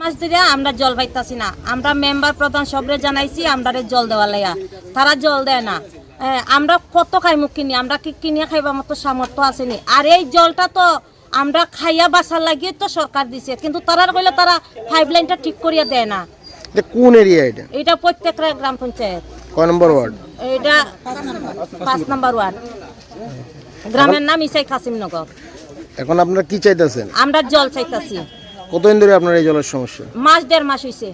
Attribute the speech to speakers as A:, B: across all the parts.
A: মাস ধরে আমরা জল পাইতাছি না। আমরা মেম্বার প্রধান সবরে জানাইছি আমরা জল দেওয়া লাইয়া। তারা জল দেয় না। আমরা কত খাইমু কিনি আমরা কি কিনিয়া খাইবার মতো সামর্থ্য আসেনি আর এই জলটা তো আমরা খাইয়া বাসার লাগিয়ে তো সরকার দিছে কিন্তু তারা কইলে তারা পাইপ লাইনটা ঠিক করিয়া দেয় না।
B: এটা কোন এরিয়া এটা?
A: এটা প্রত্যেকটা গ্রাম পঞ্চায়েত।
B: কয় নম্বর ওয়ার্ড?
A: এটা পাঁচ নাম্বার ওয়ার্ড। গ্রামের নাম ইসাই কাসিমনগর
B: এখন আপনারা কি চাইতেছেন?
A: আমরা জল চাইতাছি।
B: কতদিন ধরে আপনার এই জলের সমস্যা?
A: মাস দেড় মাস হইছে।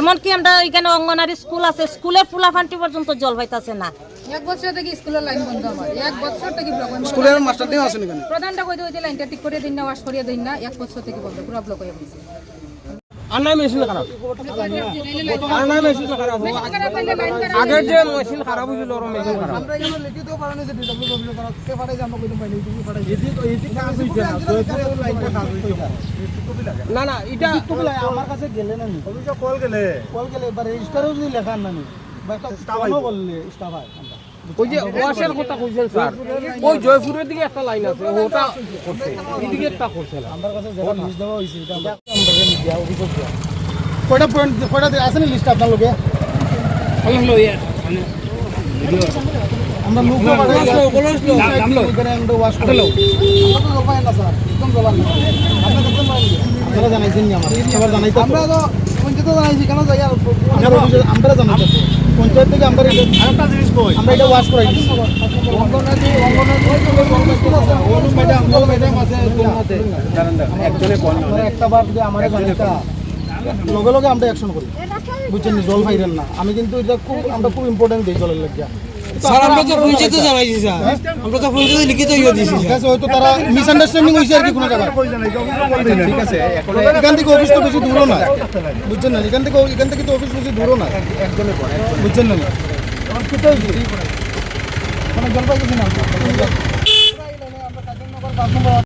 A: এমনকি আমরা এখানে অঙ্গনারী স্কুল আছে স্কুলের ফুলাফান্টি পর্যন্ত জল পাইতাছে না।
C: এক বছর থেকে স্কুলের লাইন বন্ধ আমার। এক বছর থেকে ব্লক
D: স্কুলের মাস্টার দিয়ে আসেন এখানে
C: প্রধানটা কই দিই লাইনটা ঠিক করে দিন না ওয়াশ করিয়ে দিন না এক বছর থেকে বন্ধ পুরো ব্লক হয়ে গেছে।
D: আর নাই মেশিন খারাপ আর নাই মেশিন খারাপ আগের যে মেশিন খারাপ হয়েছিল ওর মেশিন খারাপ না না এটা আমার কাছে গেলে না কল গেলে কল গেলে বা রেজিস্টারও যদি লেখা না বললে হয় ওই যে ওয়াশের কথা কইছেন স্যার ওই জয়পুরের দিকে একটা লাইন আছে ওটা করছে এদিকে একটা করছে আমার কাছে যেটা লিস্ট দেওয়া হইছে অভিযোগ কয়টা পয়েন্ট কয়টা আছে না লিস্ট আপনার আমরা আমরা ওয়াশ করে না স্যার একদম জলার না আপনারা দেখতে আপনারা জানাইছেন নি আমার সবার আমরা তো পঞ্চায়েত জানাইছি কেন যাই আমরা আমরা পঞ্চায়েত থেকে আমরা এটা আরেকটা জিনিস কই? আমরা এটা ওয়াশ করাই দিছি। অঙ্গনাদি অঙ্গনাদি লগে লগে আমরা অ্যাকশন করি বুঝছেন জল ফাইরেন না? আমি কিন্তু এটা খুব আমরা খুব ইম্পর্টেন্ট দিই জলের লাগিয়া হয়তো তারা মিসআন্ডারস্ট্যান্ডিং হয়েছে আর কি কোনো জায়গায় ঠিক আছে এখান থেকে অফিস তো বেশি দূরও না। বুঝছেন না? এখান থেকে হয়েছে মানে জলপাইগুড়ি না